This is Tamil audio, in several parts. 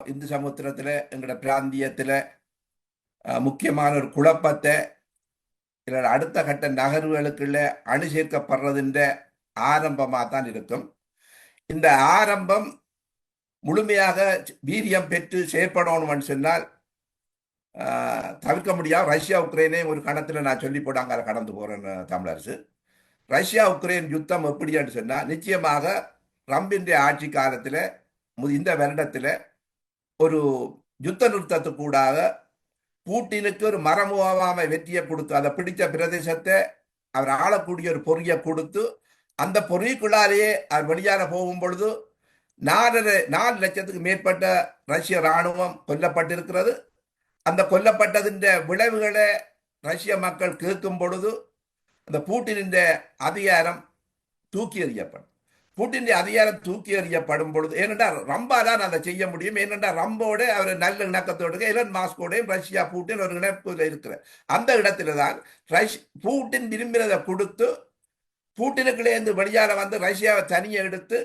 இந்து சமுத்திரத்தில் எங்களோட பிராந்தியத்தில் முக்கியமான ஒரு குழப்பத்தை இல்லை அடுத்த கட்ட நகர்வுகளுக்குள்ள அணு சேர்க்கப்படுறதுன்ற ஆரம்பமாக தான் இருக்கும். இந்த ஆரம்பம் முழுமையாக வீரியம் பெற்று செயற்படணும்னு சொன்னால் தவிர்க்க முடியாது ரஷ்யா உக்ரைனே ஒரு கணத்தில் நான் சொல்லி போடாங்க கடந்து போகிறேன் தமிழரசு. ரஷ்யா உக்ரைன் யுத்தம் எப்படின்னு சொன்னால் நிச்சயமாக ட்ரம்பின் ஆட்சி காலத்தில் இந்த வருடத்தில் ஒரு யுத்த நிறுத்தத்துக்கூடாக பூட்டினுக்கு ஒரு மரமுகாமை வெற்றியை கொடுத்து அதை பிடித்த பிரதேசத்தை அவர் ஆளக்கூடிய ஒரு பொறியை கொடுத்து அந்த பொறிக்குள்ளாலேயே அவர் வெளியான போகும் பொழுது நாலரை நாலு லட்சத்துக்கு மேற்பட்ட ரஷ்ய இராணுவம் கொல்லப்பட்டிருக்கிறது. அந்த கொல்லப்பட்டதின் விளைவுகளை ரஷ்ய மக்கள் கேட்கும் பொழுது அந்த பூட்டினின் அதிகாரம் தூக்கி எறியப்படும். பூட்டின் அதிகாரம் தூக்கி எறியப்படும் பொழுது ஏனென்றால் ரம்பா தான் அதை செய்ய முடியும். ஏனென்றால் ரம்போட அவர் நல்ல இணக்கத்தோடு எலன் மாஸ்கோடையும் ரஷ்யா பூட்டின் ஒரு இணைப்பில் இருக்கிற அந்த இடத்துல தான் ரஷ் பூட்டின் விரும்பினதை கொடுத்து பூட்டினுக்குள்ளேருந்து வெளியால வந்து ரஷ்யாவை தனியை எடுத்து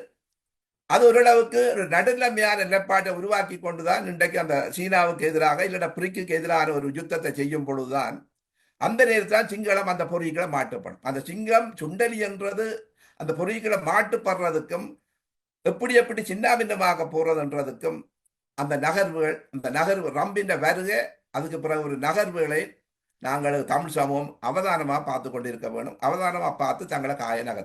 அது ஓரளவுக்கு ஒரு நடுநிலைமையான நிலைப்பாட்டை உருவாக்கி கொண்டுதான் இன்றைக்கு அந்த சீனாவுக்கு எதிராக இல்லைன்னா பிரிக்குக்கு எதிரான ஒரு யுத்தத்தை செய்யும் பொழுதுதான் அந்த நேரத்தில் சிங்களம் அந்த பொறிகளை மாட்டப்படும் அந்த சிங்கம் சுண்டலி என்றது அந்த பொறிகளை மாட்டுப்படுறதுக்கும் எப்படி எப்படி சின்னாபின்னமாக போறதுன்றதுக்கும் அந்த நகர்வுகள் அந்த நகர்வு ரம்பின்ற வருகை அதுக்கு பிறகு ஒரு நகர்வுகளை நாங்கள் தமிழ் சமூகம் அவதானமாக பார்த்து கொண்டிருக்க வேணும் அவதானமாக பார்த்து தங்களை காய நகர்த்த